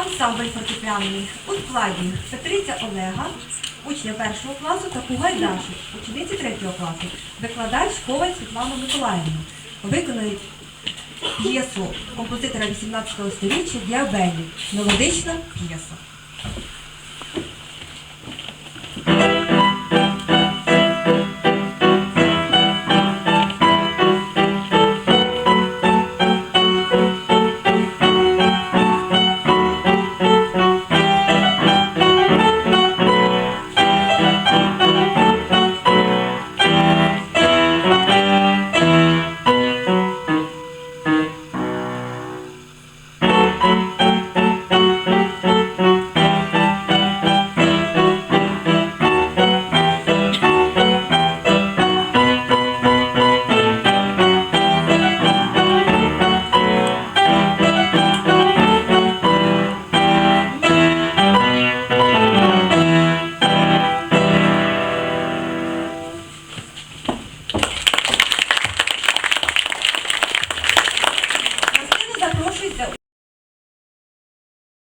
ансамбль фортепіаний у складі Петриця Олега, учня першого класу та Кугай Даша, учениці третього класу, викладач Коваль Світлана Миколаївна. Виконують п'єсу композитора 18 століття Діабелі. Мелодична п'єса. da conclusão.